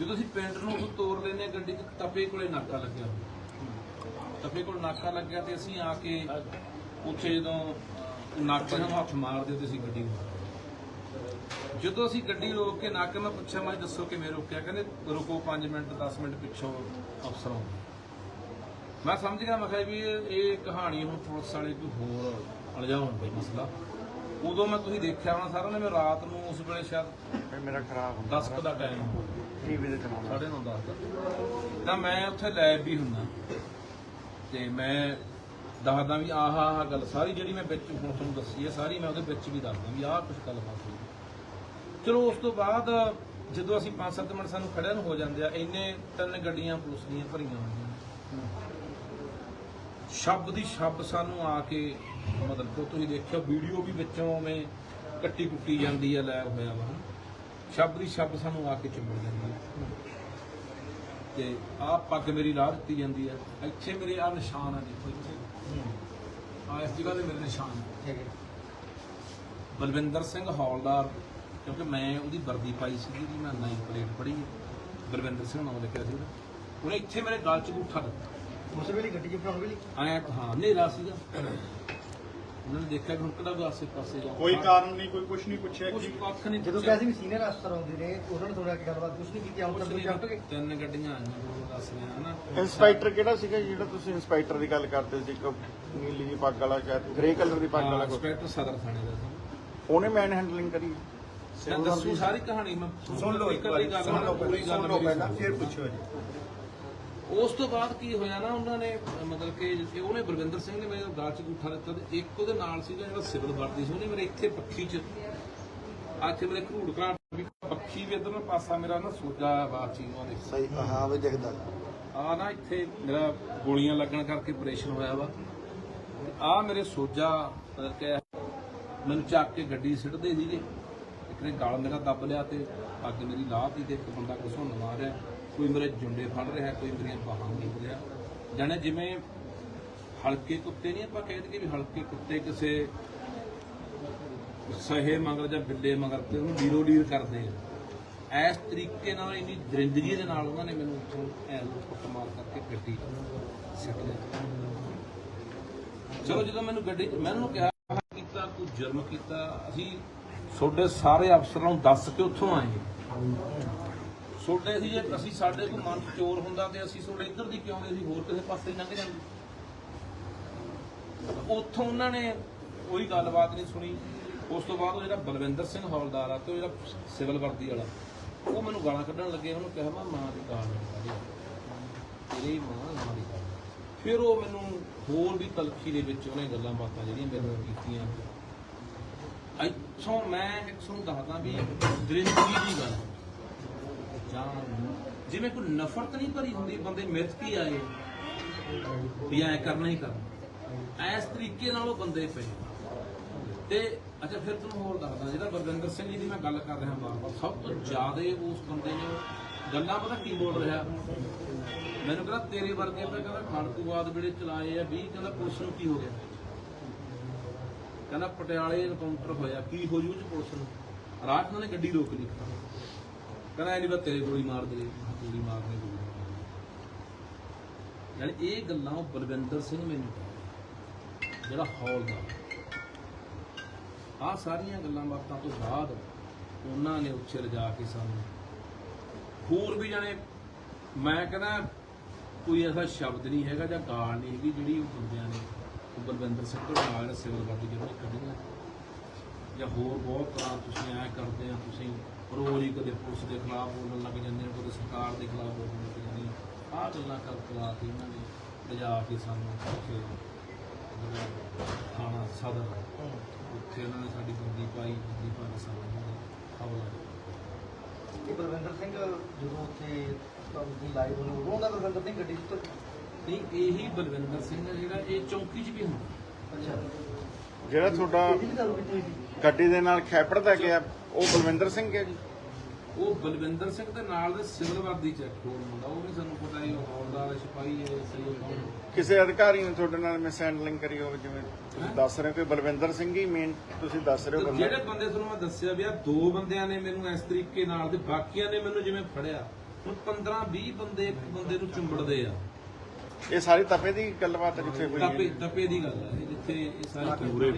ਜਦੋਂ ਅਸੀਂ ਪਿੰਡ ਨੂੰ ਉਹ ਤੋਰ ਲੈਨੇ ਗੱਡੀ 'ਚ ਤਪੇ ਕੋਲੇ ਨਾਕਾ ਲੱਗਿਆ। ਤਪੇ ਕੋਲ ਨਾਕਾ ਲੱਗਿਆ ਤੇ ਅਸੀਂ ਆ ਕੇ ਉੱਥੇ ਜਦੋਂ ਨਾਕੇ ਨੂੰ ਹੱਥ ਮਾਰਦੇ ਤੇ ਅਸੀਂ ਗੱਡੀ ਨੂੰ। ਜਦੋਂ ਅਸੀਂ ਗੱਡੀ ਰੋਕ ਕੇ ਨਾਕੇ ਮੈਂ ਪੁੱਛਿਆ, ਮੈਂ ਦੱਸੋ ਕਿਵੇਂ ਰੋਕਿਆ? ਕਹਿੰਦੇ, ਰੁਕੋ 5 ਮਿੰਟ 10 ਮਿੰਟ ਪਿੱਛੋਂ ਅਫਸਰ ਆਉਂਦੇ ਮੈਂ ਸਮਝ ਗਿਆ, ਮੈਂ ਕਿਹਾ ਵੀ ਇਹ ਇਹ ਕਹਾਣੀ ਹੁਣ ਪੁਲਿਸ ਵਾਲੇ ਕੋਈ ਹੋਰ ਅਲਝਾਉਣ ਦਾ ਮਸਲਾ। ਉਦੋਂ ਮੈਂ ਤੁਸੀਂ ਦੇਖਿਆ ਹੋਣਾ ਸਾਰਿਆਂ ਨੇ ਮੈਂ ਰਾਤ ਨੂੰ ਉਸ ਵੇਲੇ ਸ਼ਾਇਦ ਫਿਰ ਮੇਰਾ ਖਰਾਬ ਹੁੰਦਾ 10 ਕੁ ਦਾ ਟਾਈਮ ਟੀਵੀ ਦੇ ਸਾਢੇ ਨੌ ਦਸ ਦਾ। ਤਾਂ ਮੈਂ ਉੱਥੇ ਲੈਬ ਵੀ ਹੁੰਨਾ ਤੇ ਮੈਂ ਦੱਸਦਾ ਵੀ ਆਹ ਆਹ ਗੱਲ ਸਾਰੀ ਜਿਹੜੀ ਮੈਂ ਵਿੱਚ ਹੁਣ ਤੁਹਾਨੂੰ ਦੱਸੀ ਹੈ ਸਾਰੀ ਮੈਂ ਉਹਦੇ ਵਿੱਚ ਵੀ ਦੱਸਦਾ ਵੀ ਆਹ ਕੁਝ ਗੱਲਬਾਤ ਹੋਈ। ਚਲੋ ਉਸ ਤੋਂ ਬਾਅਦ ਜਦੋਂ ਅਸੀਂ 5-7 ਮਿੰਟ ਸਾਨੂੰ ਖੜਿਆਂ ਨੂੰ ਹੋ ਜਾਂਦੇ ਆ ਇੰਨੇ ਤਿੰਨ ਗੱਡੀਆਂ ਪੁਲਿਸ ਦੀਆਂ ਭਰੀਆਂ ਹੁੰਦੀਆਂ ਸ਼ਬਦ ਦੀ ਸ਼ਬਦ ਸਾਨੂੰ ਆ ਕੇ ਮਤਲਬ ਕਿ ਤੁਸੀਂ ਦੇਖਿਓ ਵੀਡੀਓ ਵੀ ਵਿੱਚੋਂ ਉਵੇਂ ਕੱਟੀ ਕੁੱਟੀ ਜਾਂਦੀ ਹੈ ਲੈ ਹੋਇਆ ਵਾ। ਸ਼ਬਦ ਦੀ ਸ਼ਬਦ ਸਾਨੂੰ ਆ ਕੇ ਚਿੰਬੜ ਜਾਂਦੀ ਹੈ ਤੇ ਆਹ ਪੱਗ ਮੇਰੀ ਲਾਹ ਦਿੱਤੀ ਜਾਂਦੀ ਹੈ ਇੱਥੇ ਮੇਰੇ ਆ ਨਿਸ਼ਾਨ ਆ ਦੇਖੋ ਇੱਥੇ। ਆ ਇਸ ਜਗ੍ਹਾ ਤੇ ਮੇਰੇ ਨਿਸ਼ਾਨ ਆ। ਠੀਕ ਹੈ। ਬਲਵਿੰਦਰ ਸਿੰਘ ਹੌਲਦਾਰ ਕਿਉਂਕਿ ਮੈਂ ਉਹਦੀ ਵਰਦੀ ਪਾਈ ਸੀ ਜਿਹਦੀ ਮੈਂ ਨਾਈਨ ਪਲੇਟ ਪੜ੍ਹੀ ਬਲਵਿੰਦਰ ਸਿੰਘ ਨਾਮ ਲਿਖਿਆ ਸੀ ਉਹਨੇ ਇੱਥੇ ਮੇਰੇ ਗਲ 'ਚ ਗੁੱਠਾ ਦਿੱਤਾ। ਉਸ ਵੇਲੇ ਗੱਡੀ 'ਚ ਫਰਾਉਣ ਵੇਲੇ ਆਇਆ ਹਾਂ ਹਨੇਰਾ ਸੀਗਾ। ਉਹਨਾਂ ਨੇ ਦੇਖਿਆ ਕਿ ਹੁਣ ਕਿਹੜਾ ਕੋਈ ਆਸੇ ਪਾਸੇ ਜਾ ਕੋਈ ਕਾਰਨ ਨਹੀਂ ਕੋਈ ਕੁਝ ਨਹੀਂ ਪੁੱਛਿਆ ਕੁਛ ਕਿ ਕੱਖ ਨਹੀਂ ਜਦੋਂ ਪੁੱਛਿਆ। ਕਿਹਾ ਸੀ ਵੀ ਸੀਨੀਅਰ ਅਫਸਰ ਆਉਂਦੇ ਨੇ ਉਹਨਾਂ ਨੇ ਥੋੜਾ ਕਿ ਗੱਲਬਾਤ ਕੁਛ ਨਹੀਂ ਕੀਤੀ ਆਉਂ ਤਾਂ ਕੁਛ ਜੰਪ ਗਏ ਨਹੀਂ, ਤਿੰਨ ਗੱਡੀਆਂ ਆਈਆਂ ਤੁਹਾਨੂੰ ਦੱਸ ਰਿਹਾ ਹਨਾ। ਇੰਸਪੈਕਟਰ ਕਿਹੜਾ ਸੀਗਾ ਜਿਹੜਾ ਤੁਸੀਂ ਇੰਸਪੈਕਟਰ ਦੀ ਗੱਲ ਕਰਦੇ ਸੀ ਇੱਕ ਨੀਲੀ ਦੀ ਪੱਗ ਵਾਲਾ ਸ਼ਾਇਦ ਗ੍ਰੇ ਕਲਰ ਦੀ ਪੱਗ ਵਾਲਾ ਕੋਈ। ਇੰਸਪੈਕਟਰ ਸਦਰ ਥਾਣੇ ਦਾ ਸੀ। ਉਹਨੇ ਮੈਨ ਹੈਂਡਲਿੰਗ ਕਰੀ। ਮੈਂ ਦੱਸੂ ਸਾਰੀ ਕਹਾਣੀ ਮੈਂ ਸੁਣ ਲਓ ਇੱਕ ਵਾਰੀ ਗੱਲ ਸੁਣ ਲਓ ਪੂਰੀ ਗੱਲ ਸੁਣ ਲਓ ਮੇਰੀ ਪਹਿਲਾਂ। ਫਿਰ ਪੁੱਛੋ ਜੀ। ਉਸ ਤੋਂ ਬਾਅਦ ਕੀ ਹੋਇਆ ਨਾ ਉਹਨਾਂ ਨੇ ਮਤਲਬ ਕਿ ਉਹਨੇ ਬਲਵਿੰਦਰ ਸਿੰਘ ਨੇ ਮੇਰੇ ਗਾਲ 'ਚ ਗੁੱਠਾ ਦਿੱਤਾ ਤੇ ਇੱਕ ਉਹਦੇ ਨਾਲ ਸੀਗਾ ਜਿਹੜਾ ਸਿਵਲ ਵਰਦੀ ਸੀ ਉਹਨੇ ਮੇਰੇ ਇੱਥੇ ਪੱਖੀ 'ਚ ਇੱਥੇ ਮੇਰੇ ਘੂੜ ਘਾਟ ਵੀ ਪੱਖੀ ਵੀ ਇਧਰਲਾ ਪਾਸਾ ਮੇਰਾ ਨਾ ਸੋਜਾ ਬਾਤ ਚੀਜ਼ ਉਹ ਦੇਖ ਸਹੀ ਹਾਂ ਵੀ ਦਿਖਦਾ ਆ ਨਾ ਇੱਥੇ ਮੇਰਾ ਗੋਲੀਆਂ ਲੱਗਣ ਕਰਕੇ ਆਪਰੇਸ਼ਨ ਹੋਇਆ ਵਾ। ਆ ਮੇਰੇ ਸੋਜਾ ਮਤਲਬ ਕਿ ਮੈਨੂੰ ਚੱਕ ਕੇ ਗੱਡੀ ਸਿੱਟਦੇ ਸੀਗੇ। ਇੱਕ ਨੇ ਗਲ ਮੇਰਾ ਦੱਬ ਲਿਆ ਤੇ ਅੱਗ ਮੇਰੀ ਲਾਹਤੀ ਤੇ ਇੱਕ ਬੰਦਾ ਘਸੁੰਨ ਮਾਰ ਰਿਹਾ ਕੋਈ ਮੇਰੇ ਜੁੰਡੇ ਫੜ ਰਿਹਾ, ਕੋਈ ਮੇਰੀਆਂ ਬਾਹਾਂ ਨੂੰ ਰਿਹਾ। ਜਾਣੇ ਜਿਵੇਂ ਹਲਕੇ ਕੁੱਤੇ ਨਹੀਂ ਆਪਾਂ ਕਹਿ ਦਈਏ ਵੀ ਹਲਕੇ ਕੁੱਤੇ ਕਿਸੇ ਸਹੇ ਮਗਰ ਜਾਂ ਬਿੱਲੇ ਮਗਰ ਤੇ ਉਹਨੂੰ ਲੀਰੋ ਲੀਰ ਕਰਦੇ ਆ। ਇਸ ਤਰੀਕੇ ਨਾਲ ਇੰਨੀ ਦਰਿੰਦਗੀ ਦੇ ਨਾਲ ਉਹਨਾਂ ਨੇ ਮੈਨੂੰ ਉੱਥੋਂ ਐਂ ਕੁੱਟ ਕਰਕੇ ਗੱਡੀ ਸਿੱਟ ਲਿਆ। ਚਲੋ ਜਦੋਂ ਮੈਨੂੰ ਗੱਡੀ ਮੈਂ ਉਹਨੂੰ ਕਿਹਾ, ਕੀਤਾ ਕੋਈ ਜੁਰਮ ਕੀਤਾ, ਅਸੀਂ ਤੁਹਾਡੇ ਸਾਰੇ ਅਫਸਰਾਂ ਨੂੰ ਦੱਸ ਕੇ ਉੱਥੋਂ ਆਏ। ਛੋਟੇ ਸੀ ਜੇ ਅਸੀਂ ਸਾਡੇ ਕੋਈ ਮਨ 'ਚ ਚੋਰ ਹੁੰਦਾ ਤੇ ਅਸੀਂ ਤੁਹਾਡੇ ਇੱਧਰ ਦੀ ਕਿਉਂ ਗਏ ਅਸੀਂ ਹੋਰ ਕਿਸੇ ਪਾਸੇ ਲੰਘ ਜਾਂਦੇ। ਉੱਥੋਂ ਉਹਨਾਂ ਨੇ ਕੋਈ ਗੱਲਬਾਤ ਨਹੀਂ ਸੁਣੀ। ਉਸ ਤੋਂ ਬਾਅਦ ਉਹ ਜਿਹੜਾ ਬਲਵਿੰਦਰ ਸਿੰਘ ਹੌਲਦਾਰ ਆ ਤੇ ਉਹ ਜਿਹੜਾ ਸਿਵਲ ਵਰਦੀ ਵਾਲਾ, ਉਹ ਮੈਨੂੰ ਗਾਲਾਂ ਕੱਢਣ ਲੱਗੇ, ਉਹਨੂੰ ਕਿਹਾ, ਮੈਂ ਮਾਂ ਦੀ ਗਾਲ ਨਹੀਂ ਤੇਰੀ ਮਾਂ ਮਾਂ ਦੀ ਗਾਲ ਫਿਰ ਉਹ ਮੈਨੂੰ ਹੋਰ ਵੀ ਤਲਖੀ ਦੇ ਵਿੱਚ ਉਹਨੇ ਗੱਲਾਂ ਬਾਤਾਂ ਜਿਹੜੀਆਂ ਮੇਰੇ ਨਾਲ ਕੀਤੀਆਂ। ਇੱਥੋਂ ਮੈਂ ਤੁਹਾਨੂੰ ਦੱਸਦਾ ਵੀ ਦਰਿੰਦਗੀ ਦੀ ਗੱਲ। ਜਿਵੇਂ ਕੋਈ ਨਫ਼ਰਤ ਨਹੀਂ ਭਰੀ ਹੁੰਦੀ, ਬੰਦੇ ਮਿੱਥ ਕੀ ਆਏ? ਵੀ ਐ ਕਰਨਾ ਹੀ ਕਰਨਾ। ਐਸ ਤਰੀਕੇ ਨਾਲ ਉਹ ਬੰਦੇ ਪਏ। ਤੇ ਅੱਛਾ, ਫਿਰ ਤੁਹਾਨੂੰ ਹੋਰ ਦੱਸਦਾ, ਜਿਹੜਾ ਬਲਵਿੰਦਰ ਸਿੰਘ ਜੀ ਦੀ ਮੈਂ ਗੱਲ ਕਰ ਰਿਹਾ ਬਾਰ-ਬਾਰ ਸਭ ਤੋਂ ਜ਼ਿਆਦਾ ਉਸ ਬੰਦੇ ਨੇ ਗੱਲਾਂ ਪਤਾ ਕੀ ਬੋਲ ਰਿਹਾ? ਮੈਨੂੰ ਕਹਿੰਦਾ, ਤੇਰੇ ਵਰਗੇ ਤਾਂ ਕਹਿੰਦਾ ਖਾੜਕੂਵਾਦ ਵੇਲੇ ਚਲਾਏ ਆ 20 ਕਹਿੰਦਾ ਪੁਲਿਸ ਨੂੰ ਕੀ ਹੋ ਗਿਆ? ਕਹਿੰਦਾ ਪਟਿਆਲੇ ਇਨਕਾਊਂਟਰ ਹੋਇਆ, ਕੀ ਹੋ ਜੂ ਚ ਪੁਲਿਸ ਨੂੰ? ਰਾਤ ਨੂੰ ਨੇ ਗੱਡੀ ਰੋਕ ਲਈ। ਕਹਿੰਦਾ ਐ ਨਹੀਂ ਬਸ ਤੇਰੇ ਗੋਲੀ ਮਾਰ ਦੇ ਗੋਲੀ ਮਾਰਨੇ ਗੋਲੀ ਮਾਰਨੀ। ਯਾਨੀ ਇਹ ਗੱਲਾਂ ਉਹ ਬਲਵਿੰਦਰ ਸਿੰਘ ਮੈਨੂੰ ਜਿਹੜਾ ਹੌਲਦਾਰ ਆ ਸਾਰੀਆਂ ਗੱਲਾਂ ਬਾਤਾਂ ਤੋਂ ਬਾਅਦ ਉਹਨਾਂ ਨੇ ਉੱਥੇ ਲਿਜਾ ਕੇ ਸਾਨੂੰ। ਹੋਰ ਵੀ ਜਾਣੇ, ਮੈਂ ਕਹਿੰਦਾ ਕੋਈ ਐਸਾ ਸ਼ਬਦ ਨਹੀਂ ਹੈਗਾ ਜਾਂ ਗਾਲ ਨਹੀਂ ਹੈਗੀ ਜਿਹੜੀ ਉਹ ਬੰਦਿਆਂ ਨੇ, ਉਹ ਬਲਵਿੰਦਰ ਸਿੰਘ ਤੋਂ ਨਾਲ ਸਿਵਲ ਵਰਦੀ ਜਿਹੜੇ ਕੱਢੀਆਂ। ਜਾਂ ਹੋਰ ਬਹੁਤ ਤਰ੍ਹਾਂ ਤੁਸੀਂ ਐ ਕਰਦੇ ਆ ਤੁਸੀਂ ਰੋਜ਼ ਹੀ ਕਦੇ ਪੁਲਿਸ ਦੇ ਖਿਲਾਫ ਬੋਲਣ ਲੱਗ ਜਾਂਦੇ ਹੋ ਕਦੇ ਸਰਕਾਰ ਦੇ ਖਿਲਾਫ ਬੋਲਣ ਲੱਗ ਜਾਂਦੇ ਹੋ। ਆਹ ਗੱਲਾਂ ਕਰ ਕਰਾ ਕੇ ਇਹਨਾਂ ਨੇ ਲਿਜਾ ਕੇ ਸਾਨੂੰ ਉੱਥੇ ਥਾਣਾ ਸਦਰ ਉੱਥੇ ਉਹਨਾਂ ਨੇ ਸਾਡੀ ਬੰਦੀ ਪਾਈ ਬੰਦੀ ਪਾ ਕੇ ਸਾਨੂੰ ਹਵਾਲਾ ਇਹ ਬਲਵਿੰਦਰ ਸਿੰਘ ਜਦੋਂ ਉੱਥੇ ਤੁਹਾਨੂੰ ਲਾਈਵ ਹੋਣ ਉਦੋਂ ਦਾ ਬਲਵਿੰਦਰ ਸਿੰਘ ਗੱਡੀ 'ਚ ਤੁਰ- ਨਹੀਂ ਇਹੀ ਬਲਵਿੰਦਰ ਸਿੰਘ ਜਿਹੜਾ ਇਹ ਚੌਂਕੀ 'ਚ ਵੀ ਹੁੰਦਾ। ਅੱਛਾ। ਜਿਹੜਾ ਤੁਹਾਡਾ ਗੱਡੀ ਦੇ ਨਾਲ ਖੈਪੜਦਾ ਗਿਆ ਉਹ ਬਲਵਿੰਦਰ ਸਿੰਘ ਹੈ ਜੀ। ਉਹ ਬਲਵਿੰਦਰ ਸਿੰਘ ਦੇ ਨਾਲ ਦੇ ਸਿਵਲ ਵਰਦੀ ਚ ਹੋਰ ਮੁੰਡਾ ਉਹ ਵੀ ਸਾਨੂੰ ਪਤਾ ਹੀ ਉਹ ਹੌਲਦਾਰ ਹੈ, ਸਿਪਾਹੀ ਹੈ ਸਹੀ ਕੌਣ ਕਿਸੇ ਅਧਿਕਾਰੀ ਨੇ ਤੁਹਾਡੇ ਨਾਲ ਮਿਸ ਹੈਂਡਲਿੰਗ ਕਰੀ ਹੋਵੇ ਜਿਵੇਂ ਤੁਸੀਂ ਦੱਸ ਰਹੇ ਹੋ ਕਿ ਬਲਵਿੰਦਰ ਸਿੰਘ ਹੀ ਮੇਨ ਤੁਸੀਂ ਦੱਸ ਰਹੇ ਹੋ ਬੰਦਾ। ਜਿਹੜੇ ਬੰਦੇ ਤੁਹਾਨੂੰ ਮੈਂ ਦੱਸਿਆ ਵੀ ਆ ਦੋ ਬੰਦਿਆਂ ਨੇ ਮੈਨੂੰ ਇਸ ਤਰੀਕੇ ਨਾਲ ਤੇ ਬਾਕੀਆਂ ਨੇ ਮੈਨੂੰ ਜਿਵੇਂ ਫੜਿਆ ਹੁਣ 15 20 ਬੰਦੇ ਇੱਕ ਬੰਦੇ ਨੂੰ ਚੁੰਬੜਦੇ ਆ। ਇਹ ਸਾਰੀ ਤਪੇ ਦੀ ਗੱਲਬਾਤ ਜਿੱਥੇ ਹੋਈ ਹੈ। ਤਪੇ ਤਪੇ ਦੀ ਗੱਲ ਹੈ ਇਹ ਜਿੱਥੇ ਇਹ ਸਾਰੀ ਪੂਰੇ